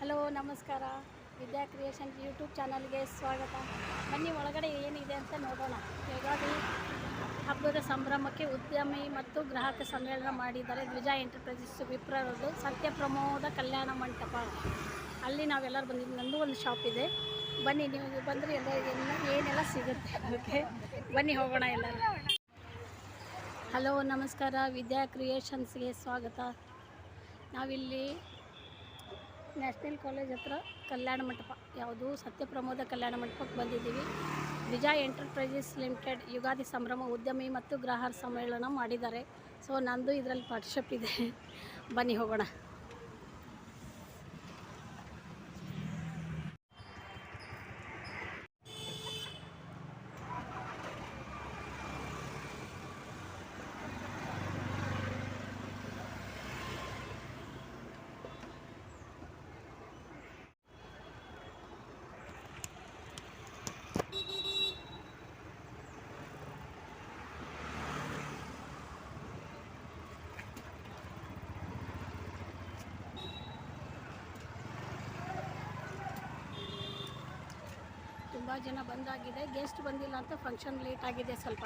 Hello, ನಮಸ್ಕಾರ. ವಿದ್ಯಾ creation YouTube ಚಾನಲ್ಗೆ ಸ್ವಾಗತ. ಬನ್ನಿ, ಒಳಗಡೆ ಏನಿದೆ ಅಂತ ನೋಡೋಣ. ಯುಗಾದಿ ಹಬ್ಬದ ಸಂಭ್ರಮಕ್ಕೆ ಉದ್ಯಮಿ ಮತ್ತು ಗ್ರಾಹಕ ಸಮ್ಮೇಳನ ಮಾಡಿದ್ದಾರೆ ದ್ವಿಜಾ ಎಂಟರ್ಪ್ರೈಸಸ್ ವಿಪ್ರರದ್ದು ಸತ್ಯ ಪ್ರಮೋದ ಕಲ್ಯಾಣ ಮಂಟಪ. ಅಲ್ಲಿ ನಾವೆಲ್ಲರೂ ಬಂದಿದ್ದು ನಂದು ಒಂದು ಶಾಪ್ ಇದೆ. ಬನ್ನಿ, ನೀವು ಬಂದರೆ ಎಲ್ಲ ಎಲ್ಲ ಏನೆಲ್ಲ ಸಿಗುತ್ತೆ ಓಕೆ ಬನ್ನಿ, ಹೋಗೋಣ ಎಲ್ಲರೂ. ಹಲೋ, ನಮಸ್ಕಾರ. ವಿದ್ಯಾ ಕ್ರಿಯೇಷನ್ಸ್ಗೆ ಸ್ವಾಗತ. ನಾವಿಲ್ಲಿ ನ್ಯಾಷನಲ್ ಕಾಲೇಜ್ ಹತ್ರ ಕಲ್ಯಾಣ ಮಂಟಪ, ಯಾವುದು ಸತ್ಯಪ್ರಮೋದ ಕಲ್ಯಾಣ ಮಂಟಪಕ್ಕೆ ಬಂದಿದ್ದೀವಿ. ವಿಜಯ್ ಎಂಟರ್ಪ್ರೈಸಸ್ ಲಿಮಿಟೆಡ್ ಯುಗಾದಿ ಸಂಭ್ರಮ ಉದ್ಯಮಿ ಮತ್ತು ಗ್ರಾಹಕ ಸಮ್ಮೇಳನ ಮಾಡಿದ್ದಾರೆ. ಸೊ, ನಂದು ಇದರಲ್ಲಿ ಪಾರ್ಟಿಶಿಪ್ ಇದೆ. ಬನ್ನಿ ಹೋಗೋಣ. ತುಂಬ ಜನ ಬಂದಾಗಿದೆ. ಗೆಸ್ಟ್ ಬಂದಿಲ್ಲ ಅಂತ ಫಂಕ್ಷನ್ ಲೇಟ್ ಆಗಿದೆ ಸ್ವಲ್ಪ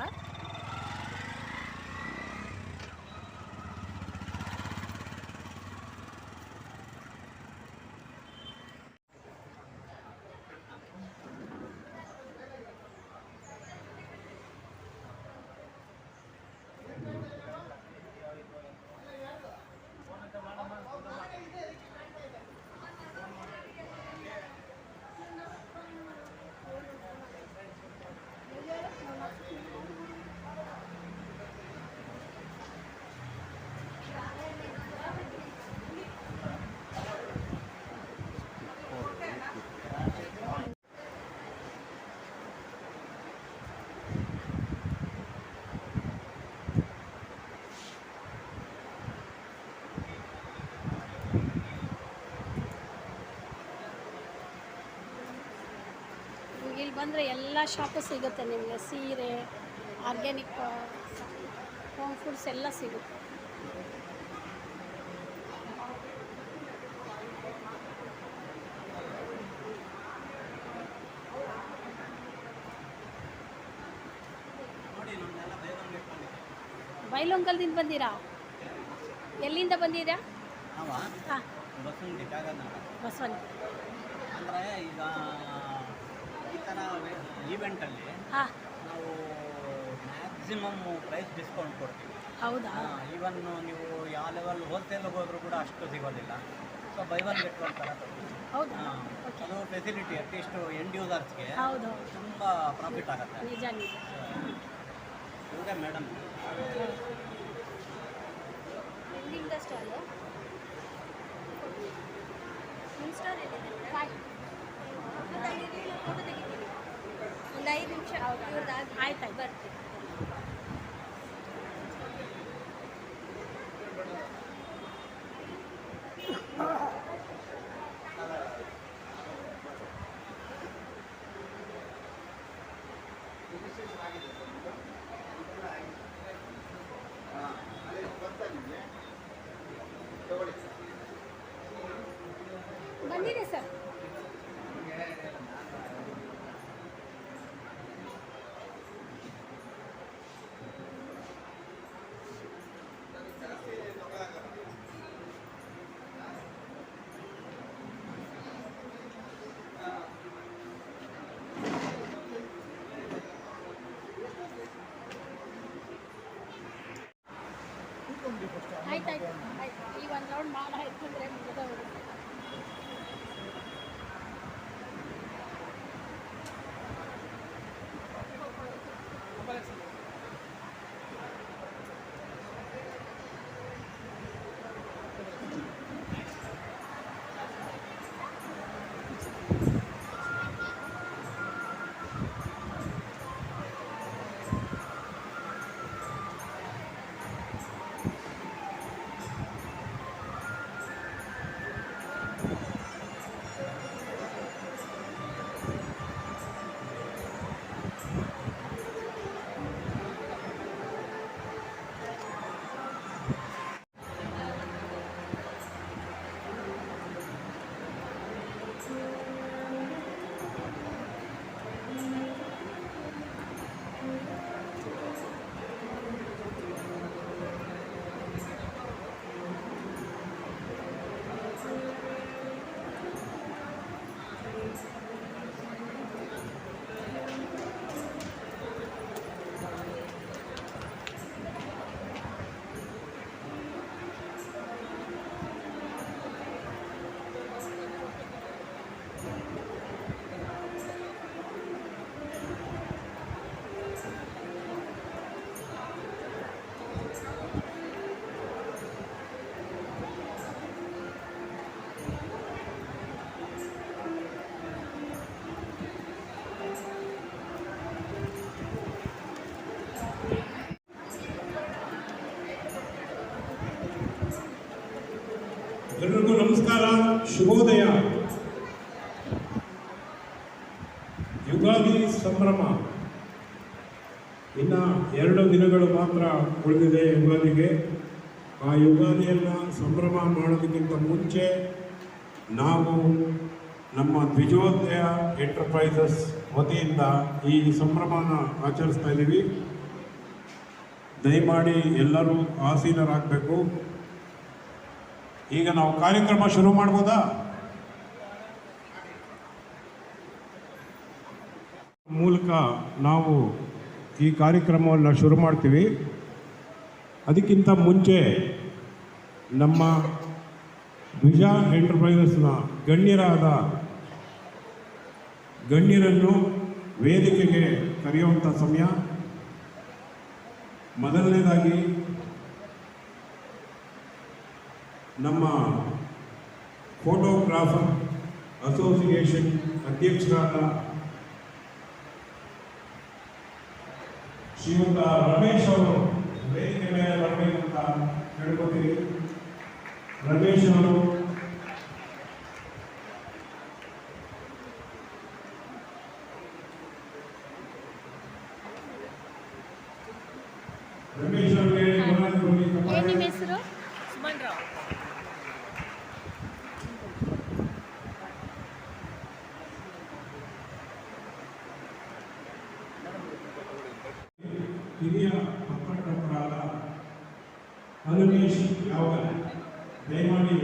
ಈಗ ಇಲ್ಲಿ ಬಂದರೆ ಎಲ್ಲ ಶಾಪು ಸಿಗುತ್ತೆ ನಿಮಗೆ. ಸೀರೆ ಆರ್ಗ್ಯಾನಿಕ್ ಹೋಮ್ ಫುಡ್ಸ್ ಎಲ್ಲ ಸಿಗುತ್ತೆ. ಬೈಲೊಂಗಲ್ದಿಂದ ಬಂದಿರಾ? ಎಲ್ಲಿಂದ ಬಂದಿರಾ ಬಸವನ್ ಹಾಂ. ಬಸವನಗುಡಿ ಕಾಗದನಗರ ಬಸವನ್ ಅಂದರೆ ಈಗ ಈ ಥರ ಈವೆಂಟಲ್ಲಿ ಹಾಂ. ನಾವು ಮ್ಯಾಕ್ಸಿಮಮ್ ಪ್ರೈಸ್ ಡಿಸ್ಕೌಂಟ್ ಕೊಡ್ತೀವಿ. ಹೌದಾ? ಈವನ್ ನೀವು ಯಾವ ಲೆವೆಲ್ ಹೋಲ್ಸೇಲ್ಗೆ ಹೋದರೂ ಕೂಡ ಅಷ್ಟು ಸಿಗೋದಿಲ್ಲ. So buy one get one ಥರ ಹೌದಾ? ಅದು ಫೆಸಿಲಿಟಿ ಅಟ್ಲೀಸ್ಟ್ ಎಂಡ್ ಯೂಸರ್ಸ್ಗೆ ತುಂಬ ಪ್ರಾಫಿಟ್ ಆಗುತ್ತೆ. ನಿಜ ನಿಜ. ಇವರೇ ಮೇಡಮ್ ಎಲ್ಲಿಂದ? ಸ್ಟಾಲು ನಿಮ್ಮ ಸ್ಟಾಲ್ ಎಲ್ಲಿದೆ? ಒಂದು ಐದು ನಿಮಿಷ ಆಯ್ತು ಆಯ್ತು ಬಂದಿದೆ ಸರ್ ಆಯ್ತು ಆಯ್ತು ಈ ಒಂದು ರೌಂಡ್ ಮಾಡ ಆಯ್ತು ಅಂದರೆ ಶುಭೋದಯ. ಯುಗಾದಿ ಸಂಭ್ರಮ. ಇನ್ನು ಎರಡು ದಿನಗಳು ಮಾತ್ರ ಉಳಿದಿದೆ ಯುಗಾದಿಗೆ. ಆ ಯುಗಾದಿಯನ್ನು ಸಂಭ್ರಮ ಮಾಡೋದಕ್ಕಿಂತ ಮುಂಚೆ ನಾವು ನಮ್ಮ ದ್ವಿಜೋದಯ ಎಂಟರ್ಪ್ರೈಸಸ್ ವತಿಯಿಂದ ಈ ಸಂಭ್ರಮನ ಆಚರಿಸ್ತಾ ಇದ್ದೀವಿ. ದಯಮಾಡಿ ಎಲ್ಲರೂ ಆಸೀನರಾಗಬೇಕು. ಈಗ ನಾವು ಕಾರ್ಯಕ್ರಮ ಶುರು ಮಾಡ್ಬೋದಾ? ಮೂಲಕ ನಾವು ಈ ಕಾರ್ಯಕ್ರಮವನ್ನು ಶುರು ಮಾಡ್ತೀವಿ. ಅದಕ್ಕಿಂತ ಮುಂಚೆ ನಮ್ಮ ವಿಜಾ ಎಂಟರ್ಪ್ರೈಸಸ್ನ ಗಣ್ಯರಾದ ಗಣ್ಯರನ್ನು ವೇದಿಕೆಗೆ ಕರೆಯುವಂಥ ಸಮಯ. ಮೊದಲನೇದಾಗಿ ನಮ್ಮ ಫೋಟೋಗ್ರಾಫರ್ ಅಸೋಸಿಯೇಷನ್ ಅಧ್ಯಕ್ಷರಾದ ಶ್ರೀಮಂತ ರಮೇಶ್ ಅವರು ವೇದಿಕೆ ಮೇಲೆ ಬರಬೇಕು ಅಂತ ಹೇಳ್ಕೊತೀವಿ. ರಮೇಶ್ ಅವರು ರಮೇಶ್ ಅವರಿಗೆ ಏನಾದ್ರು ಬನ್ನಿ, ಕಪಾಳ ಏನು ನಿಮ್ಮ ಹೆಸರು ಹಿರಿಯ ಪತ್ರಕರ್ತರಾದ ಹನುಮೇಶ್ ಯಾವಗಲ್ ದಯಮಾಡಿ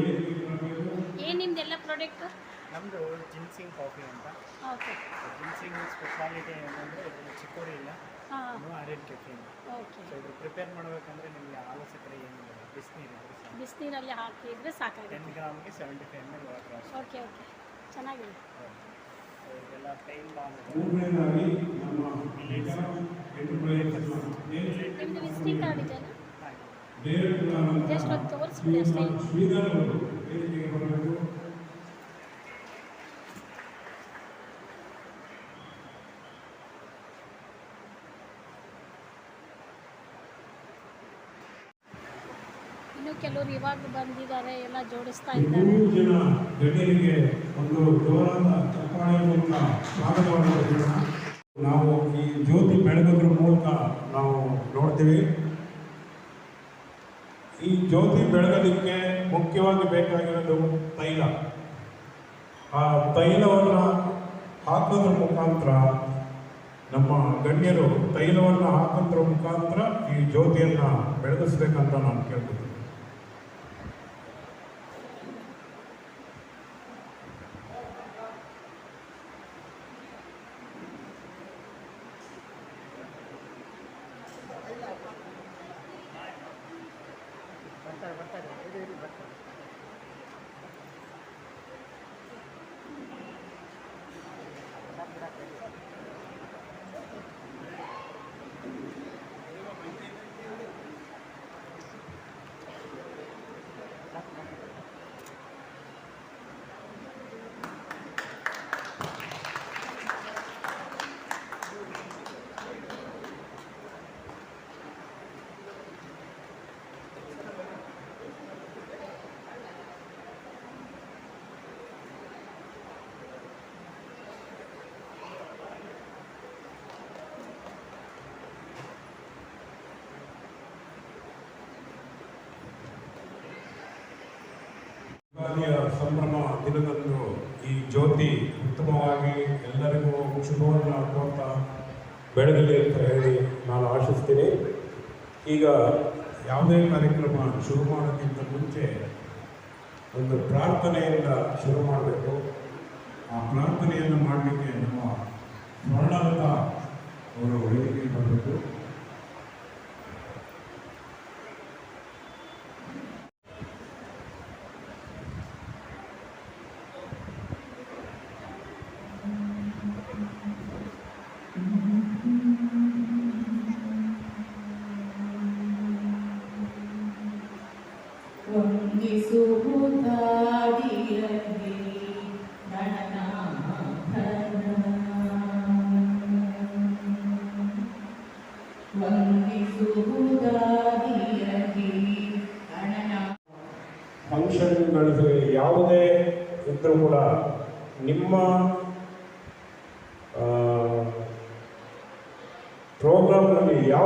ಏನು ನಿಮ್ದೆಲ್ಲ ಪ್ರಾಡಕ್ಟ್ ನಮ್ಮದು ಜಿನ್ಸಿಂಗ್ ಕಾಫಿ ಅಂತ. ಓಕೆ. ಜಿನ್ಸಿಂಗ್ ಸ್ಪೆಷಾಲಿಟಿ ಏನಂದರೆ ಇದರಲ್ಲಿ ಇಲ್ಲ. ಹಾಂ. No added caffeine okay. So ಇದು ಪ್ರಿಪೇರ್ ಮಾಡಬೇಕಂದ್ರೆ ನಿಮಗೆ ಹಾಲು ಸಕ್ಕರೆ ಏನಿಲ್ಲ. ಬಿಸಿನೀರು ಬಿಸಿನೀರಲ್ಲಿ ಹಾಕಿದರೆ ಸಾಕಾಗುತ್ತೆ. Ten ಗ್ರಾಮ್ಗೆ seventy five M L water okay okay. ಚೆನ್ನಾಗಿದೆ. ಸೊ ಇದೆಲ್ಲ ಪೈನ್ ಬಾಲ್ ನಿಮ್ಮದು ವಿಸಿಟಿಂಗ್ ಕಾರ್ಡ್ ಇದೆಯಲ್ಲ ವೇದಿಕೆಗೆ ಬರಬೇಕು ಇನ್ನು ಕೆಲವರು ಇವಾಗ ಬಂದಿದ್ದಾರೆ, ಎಲ್ಲ ಜೋಡಿಸ್ತಾ ಇದ್ದಾರೆ. ಜನ ಗಣ್ಯರಿಗೆ ಒಂದು ಜೋರಾದ ಚಪ್ಪಾಳೆ ಮೂಲಕ ನಾವು ಈ ಜ್ಯೋತಿ ಬೆಳಗೋದ್ರ ಮೂಲಕ ನಾವು ನೋಡ್ತೀವಿ. ಜ್ಯೋತಿ ಬೆಳಗೋದಕ್ಕೆ ಮುಖ್ಯವಾಗಿ ಬೇಕಾಗಿರೋದು ತೈಲ. ಆ ತೈಲವನ್ನು ಹಾಕೋದ್ರ ಮುಖಾಂತರ ನಮ್ಮ ಗಣ್ಯರು ತೈಲವನ್ನು ಹಾಕೋದ್ರ ಮುಖಾಂತರ ಈ ಜ್ಯೋತಿಯನ್ನು ಬೆಳಗಿಸ್ಬೇಕಂತ ನಾನು ಕೇಳ್ಕೊತೀನಿ ಬರ್ತಾರೆ ಬರ್ತಾರೆ ಇದು ಇದು ಬರ್ತಾರೆ ಯುಗಾದಿಯ ಸಂಭ್ರಮ ದಿನದಂದು ಈ ಜ್ಯೋತಿ ಉತ್ತಮವಾಗಿ ಎಲ್ಲರಿಗೂ ಶುಭವನ್ನು ಕೋರ್ತಾ ಬೆಳಗಲಿ ಅಂತ ಹೇಳಿ ನಾನು ಆಶಿಸ್ತೀನಿ. ಈಗ ಯಾವುದೇ ಕಾರ್ಯಕ್ರಮ ಶುರು ಮಾಡೋಕ್ಕಿಂತ ಮುಂಚೆ ಒಂದು ಪ್ರಾರ್ಥನೆಯಿಂದ ಶುರು ಮಾಡಬೇಕು. ಆ ಪ್ರಾರ್ಥನೆಯನ್ನು ಮಾಡಲಿಕ್ಕೆ ನಮ್ಮ ಸ್ವರ್ಣಲತಾ ಅವರು ವೇದಿಕೆಗೆ ಬರಬೇಕು.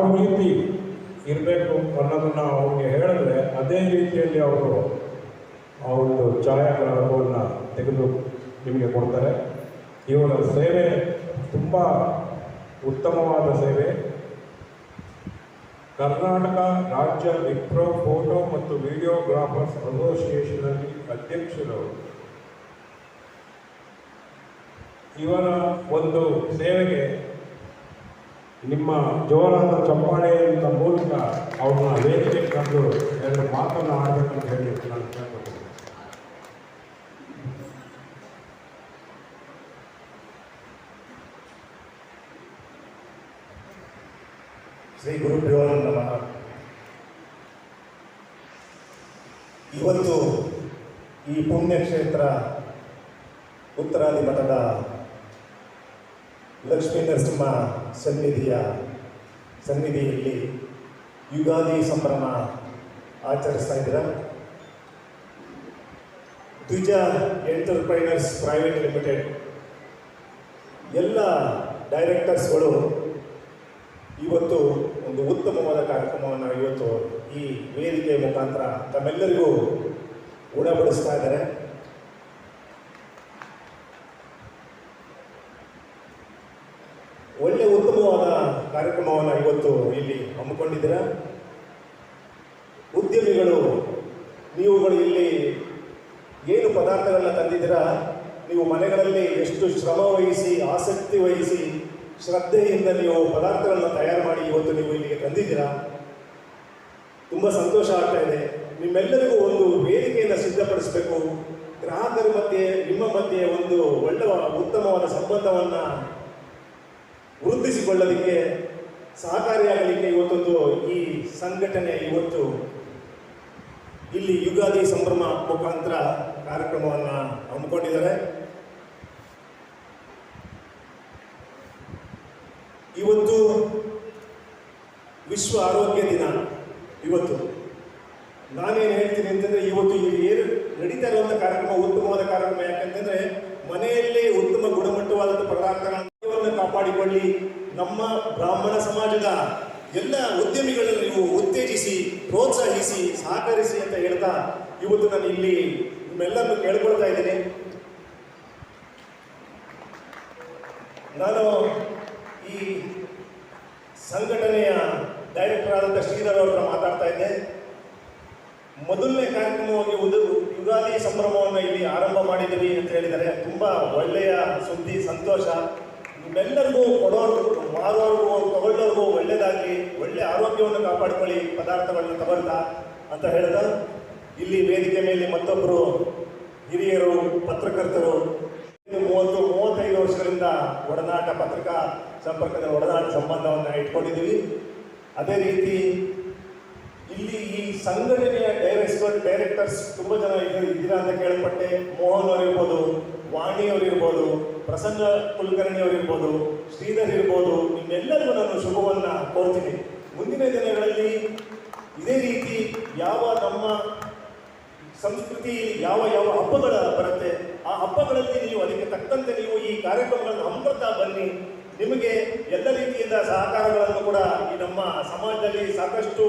ಯಾವ ರೀತಿ ಇರಬೇಕು ಅನ್ನೋದನ್ನು ಅವ್ರಿಗೆ ಹೇಳಿದ್ರೆ ಅದೇ ರೀತಿಯಲ್ಲಿ ಅವರು ಆ ಒಂದು ಛಾಯಾಗ್ರಹವನ್ನು ತೆಗೆದು ನಿಮಗೆ ಕೊಡ್ತಾರೆ. ಇವರ ಸೇವೆ ತುಂಬ ಉತ್ತಮವಾದ ಸೇವೆ. ಕರ್ನಾಟಕ ರಾಜ್ಯ ವಿಪ್ರೋ ಫೋಟೋ ಮತ್ತು ವಿಡಿಯೋಗ್ರಾಫರ್ಸ್ ಅಸೋಸಿಯೇಷನಲ್ಲಿ ಅಧ್ಯಕ್ಷರು. ಇವರ ಒಂದು ಸೇವೆಗೆ ನಿಮ್ಮ ಜೋರಾದ ಅಂತ ಮೂಲಕ ಅವ್ರನ್ನ ವೇದಿಕೆ ಕಂಡು ಎರಡು ಮಾತನ್ನು ಅಂತ ಹೇಳಿ ನಾನು ಕೇಳ್ಕೊತೀನಿ. ಶ್ರೀ ಗುರುಭ್ಯೋ ನಮಃ. ಇವತ್ತು ಈ ಪುಣ್ಯಕ್ಷೇತ್ರ ಉತ್ತರಾದಿ ಮಠದ ಲಕ್ಷ್ಮೀ ನರಸಿಂಹ ಸನ್ನಿಧಿಯ ಸನ್ನಿಧಿಯಲ್ಲಿ ಯುಗಾದಿ ಸಂಭ್ರಮ ಆಚರಿಸ್ತಾ ಇದ್ದೀರ? ದ್ವಿಜ ಎಂಟರ್ಪ್ರೈನರ್ಸ್ ಪ್ರೈವೇಟ್ ಲಿಮಿಟೆಡ್. ಎಲ್ಲ ಡೈರೆಕ್ಟರ್ಸ್ಗಳು ಇವತ್ತು ಒಂದು ಉತ್ತಮವಾದ ಕಾರ್ಯಕ್ರಮವನ್ನು ಇವತ್ತು ಈ ವೇದಿಕೆ ಮುಖಾಂತರ ತಮ್ಮೆಲ್ಲರಿಗೂ ಉಣಬಡಿಸ್ತಾ ಇದ್ದಾರೆ. ಉತ್ತಮವಾದ ಕಾರ್ಯಕ್ರಮವನ್ನು ಇವತ್ತು ಇಲ್ಲಿ ಹಮ್ಮಿಕೊಂಡಿದ್ದೀರ? ಉದ್ಯಮಿಗಳು, ನೀವುಗಳು ಇಲ್ಲಿ ಏನು ಪದಾರ್ಥಗಳನ್ನ ತಂದಿದ್ದೀರಾ? ನೀವು ಮನೆಗಳಲ್ಲಿ ಎಷ್ಟು ಶ್ರಮ ವಹಿಸಿ, ಆಸಕ್ತಿ ವಹಿಸಿ, ಶ್ರದ್ಧೆಯಿಂದ ನೀವು ಪದಾರ್ಥಗಳನ್ನ ತಯಾರು ಮಾಡಿ ಇವತ್ತು ನೀವು ಇಲ್ಲಿಗೆ ತಂದಿದ್ದೀರಾ? ತುಂಬ ಸಂತೋಷ ಆಗ್ತಾ ಇದೆ. ನಿಮ್ಮೆಲ್ಲರಿಗೂ ಒಂದು ವೇದಿಕೆಯನ್ನು ಸಿದ್ಧಪಡಿಸಬೇಕು. ಗ್ರಾಹಕರ ಮಧ್ಯೆ, ನಿಮ್ಮ ಮಧ್ಯೆ ಒಂದು ಒಳ್ಳೆಯ ಉತ್ತಮವಾದ ಸಂಬಂಧವನ್ನು ವೃದ್ಧಿಸಿಕೊಳ್ಳಲಿಕ್ಕೆ ಸಹಕಾರಿಯಾಗಲಿಕ್ಕೆ ಇವತ್ತೊಂದು ಈ ಸಂಘಟನೆ ಇವತ್ತು ಇಲ್ಲಿ ಯುಗಾದಿ ಸಂಭ್ರಮ ಮುಖಾಂತರ ಕಾರ್ಯಕ್ರಮವನ್ನು ಹಮ್ಮಿಕೊಂಡಿದ್ದಾರೆ. ಇವತ್ತು ವಿಶ್ವ ಆರೋಗ್ಯ ದಿನ ಇವತ್ತು ನಾನೇನು ಹೇಳ್ತೀನಿ ಅಂತಂದ್ರೆ ಇವತ್ತು ಇಲ್ಲಿ ಏನು ನಡೀತಾ ಇರುವಂಥ ಕಾರ್ಯಕ್ರಮ ಉತ್ತಮವಾದ ಕಾರ್ಯಕ್ರಮ ಯಾಕಂತಂದ್ರೆ ಮನೆಯಲ್ಲೇ ಉತ್ತಮ ಗುಣಮಟ್ಟವಾದಂಥ ಪದಾರ್ಥಗಳನ್ನು ಕಾಪಾಡಿಕೊಳ್ಳಿ ನಮ್ಮ ಬ್ರಾಹ್ಮಣ ಸಮಾಜದ ಎಲ್ಲ ಉದ್ಯಮಿಗಳನ್ನು ನೀವು ಉತ್ತೇಜಿಸಿ, ಪ್ರೋತ್ಸಾಹಿಸಿ, ಸಹಕರಿಸಿ ಅಂತ ಹೇಳ್ತಾ ಇವತ್ತು ನಾನು ಇಲ್ಲಿ ನಿಮ್ಮೆಲ್ಲರನ್ನು ಕೇಳ್ಕೊಳ್ತಾ ಇದ್ದೀನಿ. ನಾನು ಈ ಸಂಘಟನೆಯ ಡೈರೆಕ್ಟರ್ ಆದಂಥ ಶ್ರೀಧರ್ ಅವರ ಮಾತಾಡ್ತಾ ಇದ್ದೆ. ಮೊದಲನೇ ಕಾರ್ಯಕ್ರಮವಾಗಿ ಉದು, ಯುಗಾದಿ ಸಂಭ್ರಮವನ್ನು ಇಲ್ಲಿ ಆರಂಭ ಮಾಡಿದ್ದೀವಿ ಅಂತ ಹೇಳಿದರೆ ತುಂಬ ಒಳ್ಳೆಯ ಸುದ್ದಿ, ಸಂತೋಷ. ನಿಮ್ಮೆಲ್ಲರಿಗೂ ಕೊಡೋರ್ಗೂ ಮಾರೋರ್ಗೂ ತಗೊಳ್ಳೋರ್ಗೂ ಒಳ್ಳೇದಾಗಲಿ, ಒಳ್ಳೆ ಆರೋಗ್ಯವನ್ನು ಕಾಪಾಡಿಕೊಳ್ಳಿ ಪದಾರ್ಥಗಳನ್ನ ತಗೊಳ್ತಾ ಅಂತ ಹೇಳ್ದ ಇಲ್ಲಿ ವೇದಿಕೆ ಮೇಲೆ ಮತ್ತೊಬ್ಬರು ಹಿರಿಯರು, ಪತ್ರಕರ್ತರು ಮೂವತ್ತು, ಮೂವತ್ತೈದು ವರ್ಷಗಳಿಂದ ಒಡನಾಟ ಪತ್ರಿಕಾ ಸಂಪರ್ಕದ ಒಡನಾಟ ಸಂಬಂಧವನ್ನು ಇಟ್ಕೊಂಡಿದ್ದೀವಿ. ಅದೇ ರೀತಿ ಇಲ್ಲಿ ಈ ಸಂಘಟನೆಯ ಡೈರೆಕ್ಟರ್, ಡೈರೆಕ್ಟರ್ಸ್ ತುಂಬ ಜನ ಇದ್ದಾರೆ ಅಂತ ಕೇಳಪಟ್ಟೆ. ಮೋಹನ್ ಅವರಿರ್ಬೋದು, ವಾಣಿ ಅವರು ಇರ್ಬೋದು ಪ್ರಸನ್ನ ಕುಲಕರ್ಣಿ ಅವರು ಇರ್ಬೋದು ಶ್ರೀಧರ್ ಇರ್ಬೋದು, ನಿಮ್ಮೆಲ್ಲರಿಗೂ ನಾನು ಶುಭವನ್ನು ಕೋರ್ತೀನಿ. ಮುಂದಿನ ದಿನಗಳಲ್ಲಿ ಇದೇ ರೀತಿ ಯಾವ ನಮ್ಮ ಸಂಸ್ಕೃತಿ ಯಾವ ಯಾವ ಹಬ್ಬಗಳ ಬರುತ್ತೆ, ಆ ಹಬ್ಬಗಳಲ್ಲಿ ನೀವು ಅದಕ್ಕೆ ತಕ್ಕಂತೆ ನೀವು ಈ ಕಾರ್ಯಕ್ರಮಗಳನ್ನು ಹಮ್ಮಿಕೊಳ್ತಾ ಬನ್ನಿ. ನಿಮಗೆ ಎಲ್ಲ ರೀತಿಯಿಂದ ಸಹಕಾರಗಳನ್ನು ಕೂಡ ಈ ನಮ್ಮ ಸಮಾಜದಲ್ಲಿ ಸಾಕಷ್ಟು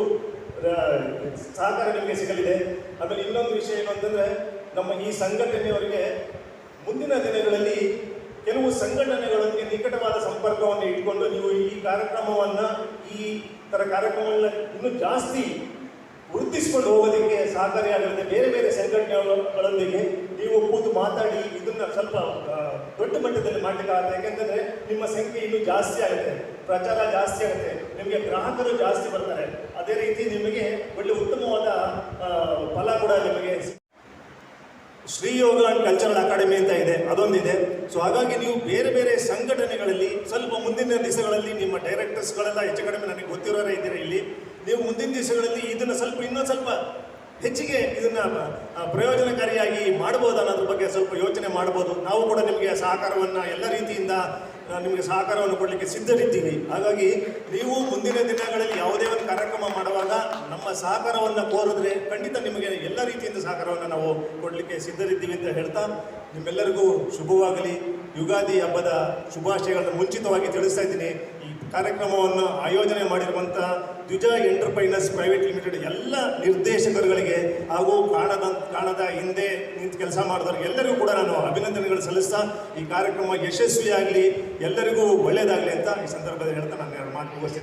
ಸಹಕಾರ ನಿಮಗೆ ಸಿಗಲಿದೆ. ಆಮೇಲೆ ಇನ್ನೊಂದು ವಿಷಯ ಏನು ಅಂತಂದರೆ ನಮ್ಮ ಈ ಸಂಘಟನೆಯವರಿಗೆ ಮುಂದಿನ ದಿನಗಳಲ್ಲಿ ಕೆಲವು ಸಂಘಟನೆಗಳೊಂದಿಗೆ ನಿಕಟವಾದ ಸಂಪರ್ಕವನ್ನು ಇಟ್ಕೊಂಡು ನೀವು ಈ ಕಾರ್ಯಕ್ರಮವನ್ನ, ಈ ಥರ ಕಾರ್ಯಕ್ರಮಗಳನ್ನ ಇನ್ನೂ ಜಾಸ್ತಿ ವೃದ್ಧಿಸ್ಕೊಂಡು ಹೋಗೋದಕ್ಕೆ ಸಹಕಾರಿಯಾಗಿರುತ್ತೆ ಬೇರೆ ಬೇರೆ ಸಂಘಟನೆಗಳೊಂದಿಗೆ ನೀವು ಕೂತು ಮಾತಾಡಿ, ಇದನ್ನ ಸ್ವಲ್ಪ ದೊಡ್ಡ ಮಟ್ಟದಲ್ಲಿ ಮಾಡಲಿಕ್ಕೆ ಆಗುತ್ತೆ. ನಿಮ್ಮ ಸಂಖ್ಯೆ ಇನ್ನೂ ಜಾಸ್ತಿ ಆಗುತ್ತೆ. ಪ್ರಚಾರ ಜಾಸ್ತಿ ಆಗುತ್ತೆ. ನಿಮಗೆ ಗ್ರಾಹಕರು ಜಾಸ್ತಿ ಬರ್ತಾರೆ. ಅದೇ ರೀತಿ ನಿಮಗೆ ಒಳ್ಳೆ ಉತ್ತಮವಾದ ಫಲ ಕೂಡ ನಿಮಗೆ Shri Yoga and cultural academy ಅಂತ ಇದೆ, ಅದೊಂದಿದೆ. ಸೊ ಹಾಗಾಗಿ ನೀವು ಬೇರೆ ಬೇರೆ ಸಂಘಟನೆಗಳಲ್ಲಿ ಸ್ವಲ್ಪ ಮುಂದಿನ ದಿವಸಗಳಲ್ಲಿ ನಿಮ್ಮ ಡೈರೆಕ್ಟರ್ಸ್ಗಳೆಲ್ಲ ಹೆಚ್ಚು ಕಡಿಮೆ ನನಗೆ ಗೊತ್ತಿರೋರೇ ಇದ್ದೀರಾ ಇಲ್ಲಿ. ನೀವು ಮುಂದಿನ ದಿವಸಗಳಲ್ಲಿ ಇದನ್ನು ಸ್ವಲ್ಪ, ಇನ್ನೊಂದು ಸ್ವಲ್ಪ ಹೆಚ್ಚಿಗೆ ಇದನ್ನ ಪ್ರಯೋಜನಕಾರಿಯಾಗಿ ಮಾಡ್ಬೋದು ಅನ್ನೋದ್ರ ಬಗ್ಗೆ ಸ್ವಲ್ಪ ಯೋಚನೆ ಮಾಡ್ಬೋದು. ನಾವು ಕೂಡ ನಿಮಗೆ ಸಹಕಾರವನ್ನು ಎಲ್ಲ ರೀತಿಯಿಂದ ಆ, ನಿಮಗೆ ಸಹಕಾರವನ್ನು ಕೊಡಲಿಕ್ಕೆ ಸಿದ್ಧರಿದ್ದೀವಿ. ಹಾಗಾಗಿ ನೀವು ಮುಂದಿನ ದಿನಗಳಲ್ಲಿ ಯಾವುದೇ ಒಂದು ಕಾರ್ಯಕ್ರಮ ಮಾಡುವಾಗ ನಮ್ಮ ಸಹಕಾರವನ್ನು ಕೋರಿದ್ರೆ ಖಂಡಿತ ನಿಮಗೆ ಎಲ್ಲ ರೀತಿಯಿಂದ ಸಹಕಾರವನ್ನು ನಾವು ಕೊಡಲಿಕ್ಕೆ ಸಿದ್ಧರಿದ್ದೀವಿ ಅಂತ ಹೇಳ್ತಾ ನಿಮ್ಮೆಲ್ಲರಿಗೂ ಶುಭವಾಗಲಿ. ಯುಗಾದಿ ಹಬ್ಬದ ಶುಭಾಶಯಗಳನ್ನು ಮುಂಚಿತವಾಗಿ ತಿಳಿಸ್ತಾ ಇದ್ದೀನಿ. ಕಾರ್ಯಕ್ರಮವನ್ನು ಆಯೋಜನೆ ಮಾಡಿರುವಂಥ ದ್ವಿಜ ಎಂಟರ್ಪ್ರೈನರ್ಸ್ ಪ್ರೈವೇಟ್ ಲಿಮಿಟೆಡ್ ಎಲ್ಲ ನಿರ್ದೇಶಕರುಗಳಿಗೆ ಹಾಗೂ ಕಾಣದ ಕಾಣದ ಹಿಂದೆ ನಿಂತು ಕೆಲಸ ಮಾಡಿದವ್ರಿಗೆ ಎಲ್ಲರಿಗೂ ಕೂಡ ನಾನು ಅಭಿನಂದನೆಗಳು ಸಲ್ಲಿಸ್ತಾ ಈ ಕಾರ್ಯಕ್ರಮ ಯಶಸ್ವಿಯಾಗಲಿ, ಎಲ್ಲರಿಗೂ ಒಳ್ಳೆಯದಾಗಲಿ ಅಂತ ಈ ಸಂದರ್ಭದಲ್ಲಿ ಹೇಳ್ತಾ ನಾನು ಮಾತು ಮುಗಿಸ್ತೀನಿ.